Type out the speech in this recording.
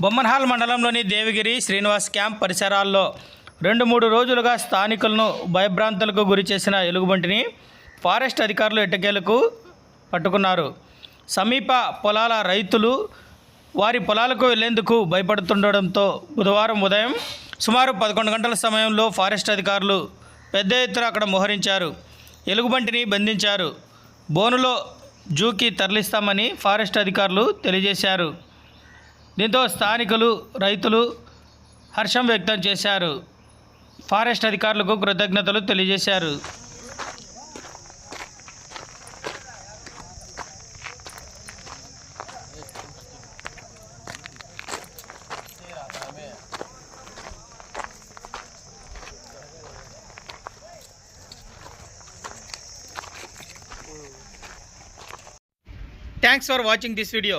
బొమ్మన్హాల్ మండలంలోని దేవగిరి శ్రీనివాస్ క్యాంప్ పరిసరాల్లో రెండు మూడు రోజులుగా స్థానికులను భయభ్రాంతులకు గురి చేసిన ఎలుగుబంటిని ఫారెస్ట్ అధికారులు ఎట్టకేలకు పట్టుకున్నారు. సమీప పొలాల రైతులు వారి పొలాలకు వెళ్ళేందుకు భయపడుతుండడంతో బుధవారం ఉదయం సుమారు పదకొండు గంటల సమయంలో ఫారెస్ట్ అధికారులు పెద్ద ఎత్తున అక్కడ మోహరించారు. ఎలుగుబంటిని బంధించారు. బోనులో జూకి తరలిస్తామని ఫారెస్ట్ అధికారులు తెలియజేశారు. దీంతో స్థానికులు రైతులు హర్షం వ్యక్తం చేశారు. ఫారెస్ట్ అధికారులకు కృతజ్ఞతలు తెలియజేశారు. Thanks for watching this video